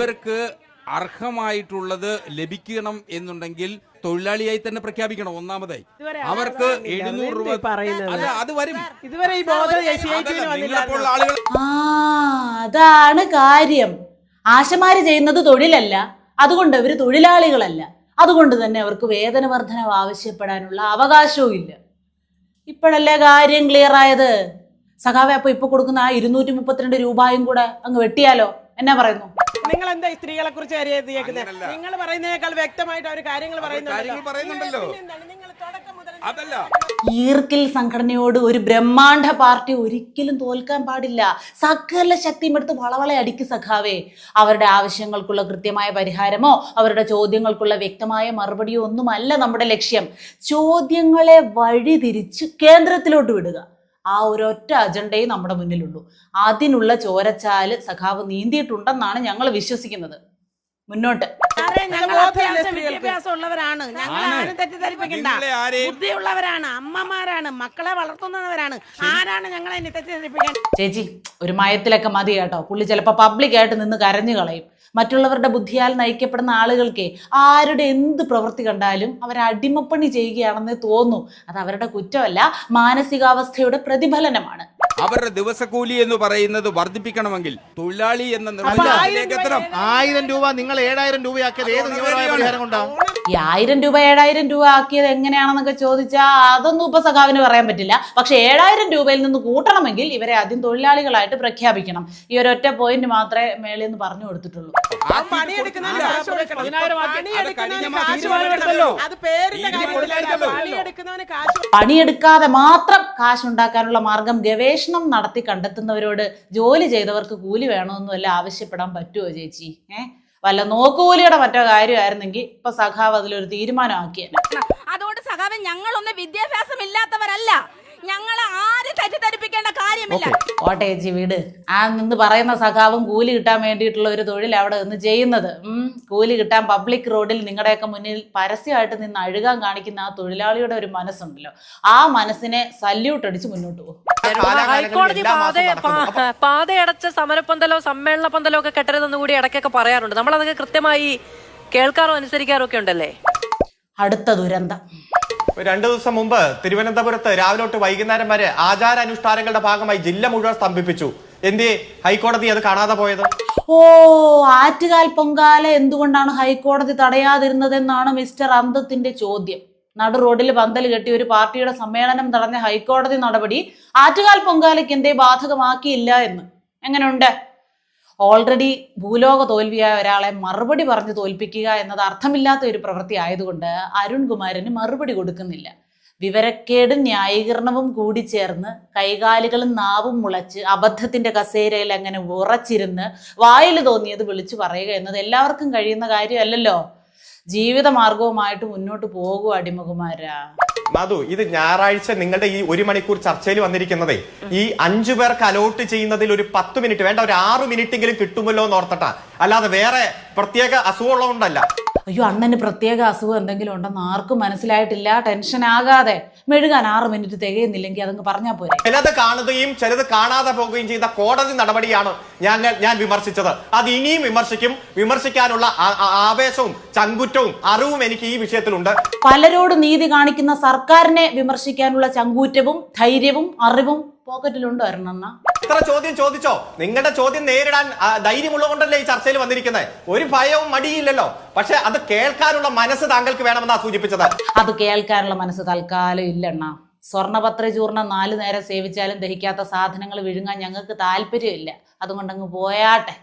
ഇവർക്ക് അർഹമായിട്ടുള്ളത് ലഭിക്കണം എന്നുണ്ടെങ്കിൽ തൊഴിലാളിയായി തന്നെ പ്രഖ്യാപിക്കണം ഒന്നാമതായി. അവർക്ക് എഴുന്നൂറ് രൂപ പറയുന്നത്? അല്ല അത് വരും. ഇതുവരെ ഈ ബോധം CIT വന്നില്ല. നിങ്ങളെപ്പോലുള്ള ആളുകൾ ആ അതാണ് കാര്യം. ആശമാര് ചെയ്യുന്നത് തൊഴിലല്ല. അതുകൊണ്ട് അവർ തൊഴിലാളികളല്ല. അതുകൊണ്ട് തന്നെ അവർക്ക് വേതന വർധനവ് ആവശ്യപ്പെടാനുള്ള അവകാശവും ഇല്ല. ഇപ്പോഴല്ലേ കാര്യം ക്ലിയർ ആയത്? സഖാവെ അപ്പൊ ഇപ്പൊ കൊടുക്കുന്ന ആ ഇരുന്നൂറ്റി മുപ്പത്തിരണ്ട് രൂപയും കൂടെ അങ്ങ് വെട്ടിയാലോ? എന്നാ പറയുന്നു? നിങ്ങൾ എന്താ ഈ സ്ത്രീകളെ കുറിച്ച് അങ്ങനല്ല. നിങ്ങൾ പറയുന്നതിനേക്കാൾ വ്യക്തമായിട്ട് അവർ കാര്യങ്ങൾ കാര്യങ്ങൾ പറയുന്നുണ്ടല്ലോ. നിങ്ങൾ തുടക്കം മുതൽ അതല്ല. ഈർക്കിൽ സംഘടനയോട് ഒരു ബ്രഹ്മാണ്ഡ പാർട്ടി ഒരിക്കലും തോൽക്കാൻ പാടില്ല. സകല ശക്തിയും എടുത്ത് വളവളെ അടിക്ക് സഖാവേ. അവരുടെ ആവശ്യങ്ങൾക്കുള്ള കൃത്യമായ പരിഹാരമോ അവരുടെ ചോദ്യങ്ങൾക്കുള്ള വ്യക്തമായ മറുപടിയോ ഒന്നുമല്ല നമ്മുടെ ലക്ഷ്യം. ചോദ്യങ്ങളെ വഴിതിരിച്ച് കേന്ദ്രത്തിലോട്ട് വിടുക. ആ ഒരൊറ്റ അജണ്ടയെ നമ്മുടെ മുന്നിലുള്ളൂ. അതിനുള്ള ചോരച്ചാൽ സഖാവ് നീന്തിയിട്ടുണ്ടെന്നാണ് ഞങ്ങൾ വിശ്വസിക്കുന്നത്. മുന്നോട്ട്. സാറേ ഞങ്ങൾ. ആരും തെറ്റിദ്ധരിപ്പിക്കണ്ട. ബുദ്ധിയുള്ളവരാണ് അമ്മമാരാണ് മക്കളെ വളർത്തുന്നവരാണ്. ആരാണ് ഞങ്ങളെ തെറ്റിദ്ധരിപ്പിക്കാൻ ചേച്ചി ഒരു മയത്തിലൊക്കെ മതി കേട്ടോ. പുള്ളി പബ്ലിക് പബ്ലിക്കായിട്ട് നിന്ന് കരഞ്ഞു കളയും. മറ്റുള്ളവരുടെ ബുദ്ധിയാൽ നയിക്കപ്പെടുന്ന ആളുകൾക്ക് ആരുടെ എന്ത് പ്രവൃത്തി കണ്ടാലും അവർ അടിമപ്പണി ചെയ്യുകയാണെന്ന് തോന്നുന്നു അത് അവരുടെ കുറ്റമല്ല മാനസികാവസ്ഥയുടെ പ്രതിഫലനമാണ്. അവരുടെ ദിവസക്കൂലി എന്ന് പറയുന്നത് വർദ്ധിപ്പിക്കണമെങ്കിൽ തൊഴിലാളി എന്ന ആയിരം രൂപ നിങ്ങൾ ഏഴായിരം രൂപയാക്കിയത് ഏത് നിയമപരമായ പരിഹാരം കൊണ്ടാ? ഈ ആയിരം രൂപ ഏഴായിരം രൂപ ആക്കിയത് എങ്ങനെയാണെന്നൊക്കെ ചോദിച്ചാൽ അതൊന്നും ഇപ്പൊ സഖാവിന് പറയാൻ പറ്റില്ല. പക്ഷെ ഏഴായിരം രൂപയിൽ നിന്ന് കൂട്ടണമെങ്കിൽ ഇവരെ ആദ്യം തൊഴിലാളികളായിട്ട് പ്രഖ്യാപിക്കണം. ഈ ഒരൊറ്റ പോയിന്റ് മാത്രമേ മേളിൽ നിന്ന് പറഞ്ഞു കൊടുത്തിട്ടുള്ളൂ. പണിയെടുക്കാതെ മാത്രം കാശുണ്ടാക്കാനുള്ള മാർഗം ഗവേഷണം നടത്തി കണ്ടെത്തുന്നവരോട് ജോലി ചെയ്തവർക്ക് കൂലി വേണമെന്നല്ല ആവശ്യപ്പെടാൻ പറ്റുമോ ചേച്ചി? ഏ? വല്ല നോക്കുകൂലിയുടെ മറ്റോ കാര്യമായിരുന്നെങ്കിൽ ഇപ്പൊ സഖാവ് അതിലൊരു തീരുമാനമാക്കിയേനെ. അതുകൊണ്ട് സഖാവ് ഞങ്ങളൊന്നും വിദ്യാഭ്യാസം ഇല്ലാത്തവരല്ല ഞങ്ങളെ ആരും തെറ്റിദ്ധരിപ്പിക്കേണ്ട കാര്യമില്ല. ഓട്ടെ ചേച്ചി വീട്. ആ നിന്ന് പറയുന്ന സഖാവും കൂലി കിട്ടാൻ വേണ്ടിയിട്ടുള്ള ഒരു തൊഴിൽ അവിടെ നിന്ന് ചെയ്യുന്നത്. കൂലി കിട്ടാൻ പബ്ലിക് റോഡിൽ നിങ്ങളുടെയൊക്കെ മുന്നിൽ പരസ്യമായിട്ട് നിന്ന് അഴുകാൻ കാണിക്കുന്ന ആ തൊഴിലാളിയുടെ ഒരു മനസ്സുണ്ടല്ലോ. ആ മനസ്സിനെ സല്യൂട്ട് അടിച്ച് മുന്നോട്ട് പോകും. ഹൈക്കോടതി പാതയടച്ച സമരപ്പന്തലോ സമ്മേളന പന്തലോ ഒക്കെ കെട്ടരുതെന്ന് കൂടി ഇടയ്ക്കൊക്കെ പറയാറുണ്ട്. നമ്മൾ അതൊക്കെ കൃത്യമായി കേൾക്കാറോ അനുസരിക്കാറോ ഒക്കെ ഉണ്ടല്ലേ? അടുത്ത ദുരന്തം. രണ്ടു ദിവസം മുമ്പ് തിരുവനന്തപുരത്ത് രാവിലെ തൊട്ട് വൈകുന്നേരം വരെ ആചാരാനുഷ്ഠാനങ്ങളുടെ ഭാഗമായി ജില്ല മുഴുവൻ സ്തംഭിപ്പിച്ചു. എന്തേ ഹൈക്കോടതി അത് കാണാതെ പോയത്? ഓ ആറ്റുകാൽ പൊങ്കാല എന്തുകൊണ്ടാണ് ഹൈക്കോടതി തടയാതിരുന്നതെന്നാണ് മിസ്റ്റർ അന്തത്തിന്റെ ചോദ്യം. നടു റോഡിൽ പന്തൽ കെട്ടി ഒരു പാർട്ടിയുടെ സമ്മേളനം തടഞ്ഞ ഹൈക്കോടതി നടപടി ആറ്റുകാൽ പൊങ്കാലയ്ക്ക് എന്തേ ബാധകമാക്കിയില്ല എന്ന്. എങ്ങനെയുണ്ട്? ഓൾറെഡി ഭൂലോക തോൽവിയായ ഒരാളെ മറുപടി പറഞ്ഞ് തോൽപ്പിക്കുക എന്നത് അർത്ഥമില്ലാത്ത ഒരു പ്രവൃത്തി ആയതുകൊണ്ട് അരുൺകുമാരന് മറുപടി കൊടുക്കുന്നില്ല. വിവരക്കേടും ന്യായീകരണവും കൂടി ചേർന്ന് കൈകാലുകളും നാവും മുളച്ച് അബദ്ധത്തിന്റെ കസേരയിൽ അങ്ങനെ ഉറച്ചിരുന്ന് വായിൽ തോന്നിയത് വിളിച്ചു പറയുക എന്നത് എല്ലാവർക്കും കഴിയുന്ന കാര്യമല്ലല്ലോ. ജീവിത മാർഗവുമായിട്ട് മുന്നോട്ട് പോകുക അടിമകുമാരാ. മധു ഇത് ഞായറാഴ്ച നിങ്ങളുടെ ഈ ഒരു മണിക്കൂർ ചർച്ചയിൽ വന്നിരിക്കുന്നതേ. ഈ അഞ്ചു പേർക്ക് അലോട്ട് ചെയ്യുന്നതിൽ ഒരു പത്ത് മിനിറ്റ് വേണ്ട ഒരു ആറ് മിനിറ്റെങ്കിലും കിട്ടുമല്ലോ എന്ന് ഓർത്തട്ടാ. അല്ലാതെ വേറെ പ്രത്യേക അസുഖമുള്ളതുകൊണ്ടല്ല അയ്യോ അണ്ണന് പ്രത്യേക അസുഖം എന്തെങ്കിലും ഉണ്ടെന്ന് ആർക്കും മനസ്സിലായിട്ടില്ല. ടെൻഷൻ ആകാതെ മെഴുകാൻ ആറ് മിനിറ്റ് തികയുന്നില്ലെങ്കിൽ അതങ്ങ് പറഞ്ഞാൽ പോരെ. ചിലത് കാണുകയും ചിലത് കാണാതെ പോവുകയും ചെയ്ത കോടതി നടപടിയാണ് ഞാൻ ഞാൻ വിമർശിച്ചത്. അത് ഇനിയും വിമർശിക്കും. വിമർശിക്കാനുള്ള ആവേശവും ചങ്കുറ്റവും അറിവും എനിക്ക് ഈ വിഷയത്തിലുണ്ട്. പലരോട് നീതി കാണിക്കുന്ന സർക്കാരിനെ വിമർശിക്കാനുള്ള ചങ്കൂറ്റവും ധൈര്യവും അറിവും പോക്കറ്റിലുണ്ട് ഒരെണ്ണെണ്ണ ഇത്ര ചോദ്യം ചോദിച്ചോ? നിങ്ങളുടെ ചോദ്യം നേരിടാൻ ആ, ധൈര്യമുള്ളതുകൊണ്ടല്ലേ ഈ ചർച്ചയിൽ വന്നിരിക്കുന്നത്? ഒരു ഭയവും മടിയില്ലല്ലോ. പക്ഷെ അത് കേൾക്കാനുള്ള മനസ്സ് താങ്കൾക്ക് വേണമെന്നാ സൂചിപ്പിച്ചത്. അത് കേൾക്കാനുള്ള മനസ്സ് തൽക്കാലം ഇല്ലെണ്ണ. സ്വർണപത്ര ചൂർണം നാല് നേരം സേവിച്ചാലും ദഹിക്കാത്ത സാധനങ്ങൾ വിഴുങ്ങാൻ ഞങ്ങൾക്ക് താല്പര്യമില്ല. അതുകൊണ്ടങ്ങ് പോയാട്ടെ.